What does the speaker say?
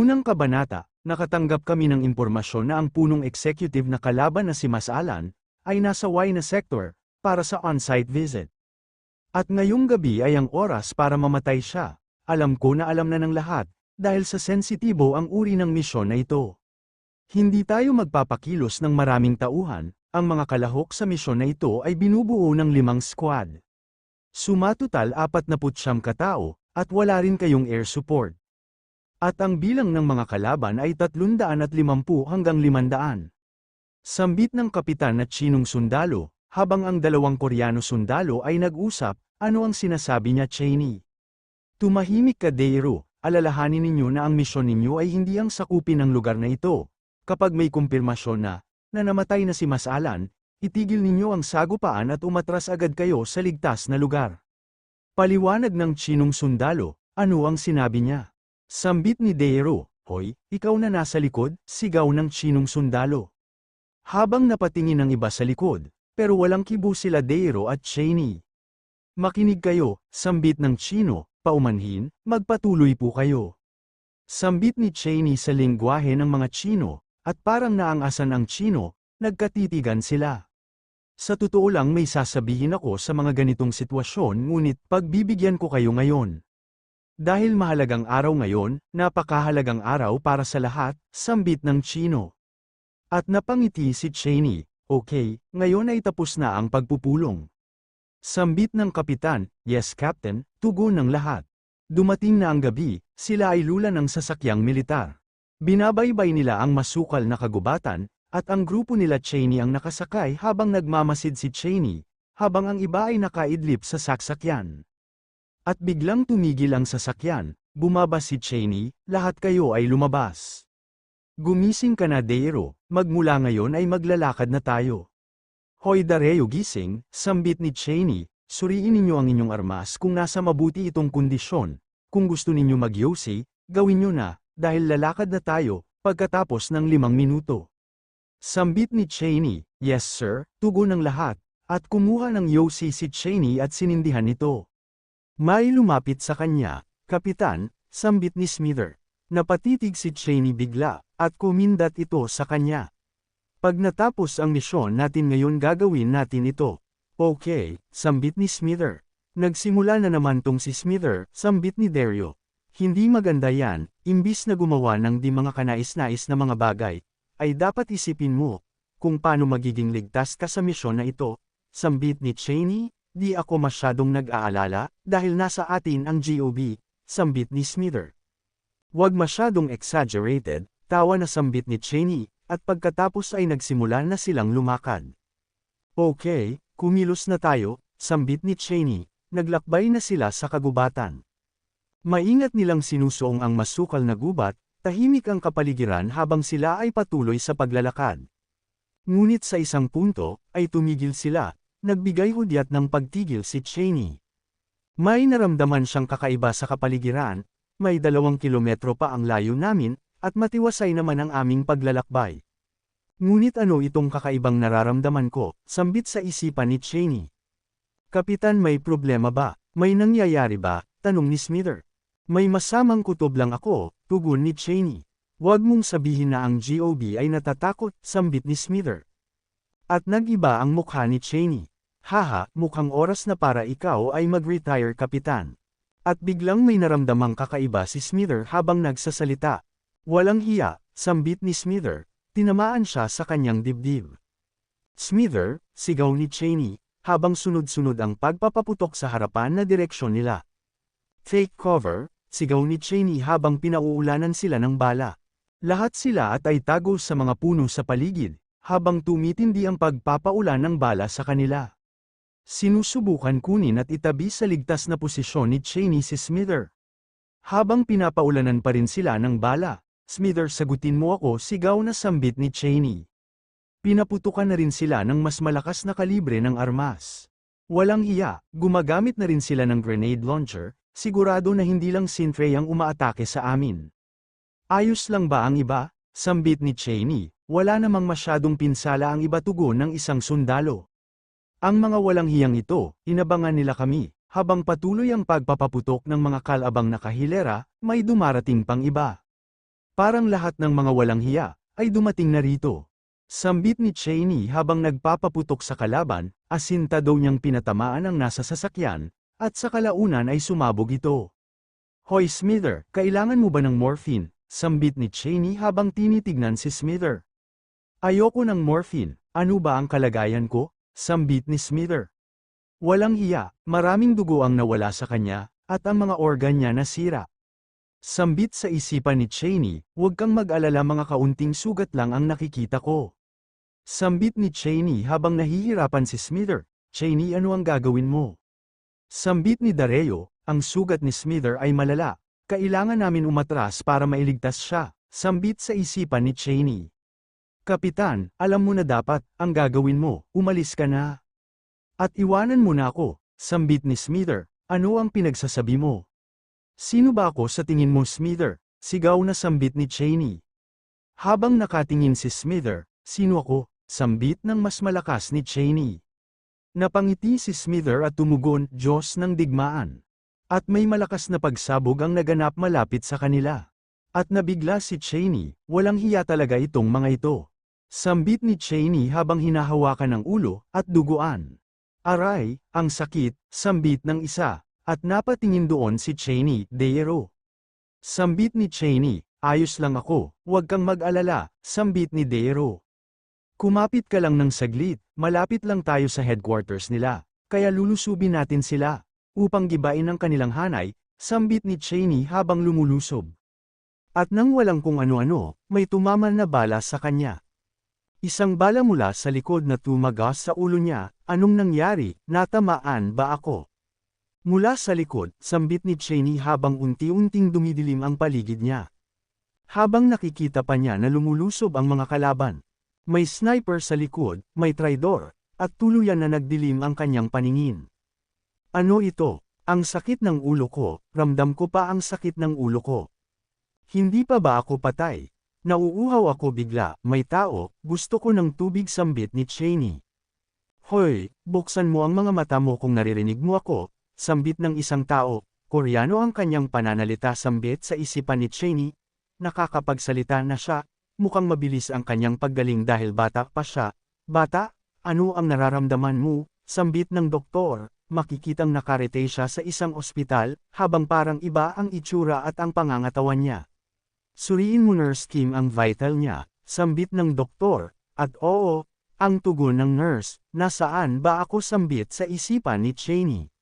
Unang kabanata, nakatanggap kami ng impormasyon na ang punong executive na kalaban na si Mas Alan, ay nasa Y na sector, para sa on-site visit. At ngayong gabi ay ang oras para mamatay siya. Alam ko na alam na ng lahat, dahil sa sensitibo ang uri ng misyon na ito. Hindi tayo magpapakilos ng maraming tauhan, ang mga kalahok sa misyon na ito ay binubuo ng limang squad. Sumatotal 49 katao, at wala rin kayong air support. At ang bilang ng mga kalaban ay 350 hanggang 500. Sambit ng kapitan na Chinong sundalo, habang ang dalawang Koreano sundalo ay nag-usap, ano ang sinasabi niya Cheney. Tumahimik ka Deiro, alalahanin ninyo na ang misyon ninyo ay hindi ang sakupin ng lugar na ito. Kapag may kumpirmasyon na, na namatay na si Masalan, itigil ninyo ang sagupaan at umatras agad kayo sa ligtas na lugar. Paliwanag ng Chinong sundalo, ano ang sinabi niya? Sambit ni Deiro, Hoy, ikaw na nasa likod, sigaw ng Chinong sundalo. Habang napatingin ang iba sa likod, pero walang kibo sila Deiro at Cheney. Makinig kayo, sambit ng Chino, paumanhin, magpatuloy po kayo. Sambit ni Cheney sa lingwahe ng mga Chino, at parang naangasan ang Chino, nagkatitigan sila. Sa totoo lang may sasabihin ako sa mga ganitong sitwasyon ngunit pagbibigyan ko kayo ngayon. Dahil mahalagang araw ngayon, napakahalagang araw para sa lahat, sambit ng Chino. At napangiti si Cheney, okay, ngayon ay tapos na ang pagpupulong. Sambit ng kapitan, yes captain, tugon ng lahat. Dumating na ang gabi, sila ay lula ng sasakyang militar. Binabaybay nila ang masukal na kagubatan, at ang grupo nila Cheney ang nakasakay habang nagmamasid si Cheney, habang ang iba ay nakaidlip sa saksakyan. At biglang tumigil ang sasakyan, bumaba si Cheney, lahat kayo ay lumabas. Gumising ka na Deiro, magmula ngayon ay maglalakad na tayo. Hoy Dareo gising, sambit ni Cheney, suriin ninyo ang inyong armas kung nasa mabuti itong kondisyon. Kung gusto ninyo magyosi, gawin nyo na, dahil lalakad na tayo, pagkatapos ng limang minuto. Sambit ni Cheney, yes sir, tugon ng lahat, at kumuha ng yosi si Cheney at sinindihan ito. May lumapit sa kanya, Kapitan, sambit ni Smither. Napatitig si Cheney bigla, at kumindat ito sa kanya. Pag natapos ang misyon natin ngayon gagawin natin ito. Okay, sambit ni Smither. Nagsimula na naman tong si Smither, sambit ni Dario. Hindi maganda yan, imbis na gumawa ng di mga kanais-nais na mga bagay, ay dapat isipin mo, kung paano magiging ligtas ka sa misyon na ito, sambit ni Cheney, di ako masyadong nag-aalala, dahil nasa atin ang GOB, sambit ni Smither. Huwag masyadong exaggerated, tawa na sambit ni Cheney, at pagkatapos ay nagsimula na silang lumakad. Okay, kumilos na tayo, sambit ni Cheney, naglakbay na sila sa kagubatan. Maingat nilang sinusuong ang masukal na gubat, tahimik ang kapaligiran habang sila ay patuloy sa paglalakad. Ngunit sa isang punto, ay tumigil sila, nagbigay hudyat ng pagtigil si Cheney. May naramdaman siyang kakaiba sa kapaligiran, may dalawang kilometro pa ang layo namin, at matiwasay naman ang aming paglalakbay. Ngunit ano itong kakaibang nararamdaman ko, sambit sa isipan ni Cheney. Kapitan may problema ba? May nangyayari ba? Tanong ni Smither. May masamang kutob lang ako, tugon ni Cheney. Huwag mong sabihin na ang GOB ay natatakot, sambit ni Smither. At nagiba ang mukha ni Cheney. Haha, mukhang oras na para ikaw ay mag-retire kapitan. At biglang may naramdamang kakaiba si Smither habang nagsasalita. Walang hiya, sambit ni Smither, tinamaan siya sa kanyang dibdib. Smither, sigaw ni Cheney, habang sunod-sunod ang pagpapaputok sa harapan na direksyon nila. Take cover, sigaw ni Cheney habang pinauulanan sila ng bala. Lahat sila at ay tago sa mga puno sa paligid, habang tumitindi ang pagpapaulan ng bala sa kanila. Sinusubukan kunin at itabi sa ligtas na posisyon ni Cheney si Smither. Habang pinapaulanan pa rin sila ng bala, Smither sagutin mo ako sigaw na sambit ni Cheney. Pinaputukan na rin sila ng mas malakas na kalibre ng armas. Walang hiya, gumagamit na rin sila ng grenade launcher, sigurado na hindi lang Sintrey ang umaatake sa amin. Ayos lang ba ang iba? Sambit ni Cheney, wala namang masyadong pinsala ang iba tugon ng isang sundalo. Ang mga walang hiyang ito, inabangan nila kami, habang patuloy ang pagpapaputok ng mga kalabang nakahilera, may dumarating pang iba. Parang lahat ng mga walang hiya, ay dumating na rito. Sambit ni Cheney habang nagpapaputok sa kalaban, asinta daw niyang pinatamaan ang nasa sasakyan, at sa kalaunan ay sumabog ito. Hoy Smither, kailangan mo ba ng morphine? Sambit ni Cheney habang tinitignan si Smither. Ayoko ng morphine, ano ba ang kalagayan ko? Sambit ni Smither. Walang hiya, maraming dugo ang nawala sa kanya, at ang mga organ niya nasira. Sambit sa isipan ni Cheney, huwag kang mag-alala mga kaunting sugat lang ang nakikita ko. Sambit ni Cheney habang nahihirapan si Smither, Cheney ano ang gagawin mo? Sambit ni Dareo, ang sugat ni Smither ay malala, kailangan namin umatras para mailigtas siya, sambit sa isipan ni Cheney. Kapitan, alam mo na dapat, ang gagawin mo, umalis ka na. At iwanan mo na ako, sambit ni Smither, ano ang pinagsasabi mo? Sino ba ako sa tingin mo Smither? Sigaw na sambit ni Cheney. Habang nakatingin si Smither, sino ako? Sambit ng mas malakas ni Cheney. Napangiti si Smither at tumugon, Diyos ng digmaan. At may malakas na pagsabog ang naganap malapit sa kanila. At nabigla si Cheney, walang hiya talaga itong mga ito. Sambit ni Cheney habang hinahawakan ng ulo at duguan. Aray, ang sakit, sambit ng isa, at napatingin doon si Cheney, Deero. Sambit ni Cheney, ayos lang ako, huwag kang mag-alala, sambit ni Deero. Kumapit ka lang ng saglit, malapit lang tayo sa headquarters nila, kaya lulusubin natin sila, upang gibain ang kanilang hanay, sambit ni Cheney habang lumulusob. At nang walang kung ano-ano, may tumaman na bala sa kanya. Isang bala mula sa likod na tumagas sa ulo niya, anong nangyari, natamaan ba ako? Mula sa likod, sambit ni Cheney habang unti-unting dumidilim ang paligid niya. Habang nakikita pa niya na lumulusob ang mga kalaban. May sniper sa likod, may traidor, at tuluyan na nagdilim ang kanyang paningin. Ano ito? Ang sakit ng ulo ko, ramdam ko pa ang sakit ng ulo ko. Hindi pa ba ako patay? Nauuhaw ako bigla, may tao, gusto ko ng tubig sambit ni Cheney. Hoy, buksan mo ang mga mata mo kung naririnig mo ako, sambit ng isang tao, Koreano ang kanyang pananalita sambit sa isipan ni Cheney, nakakapagsalita na siya, mukhang mabilis ang kanyang paggaling dahil bata pa siya, bata, ano ang nararamdaman mo, sambit ng doktor, makikitang nakarete siya sa isang ospital, habang parang iba ang itsura at ang pangangatawan niya. Suriin mo nurse Kim ang vital niya, sambit ng doktor, at oo, ang tugon ng nurse, nasaan ba ako? Sambit sa isipan ni Cheney?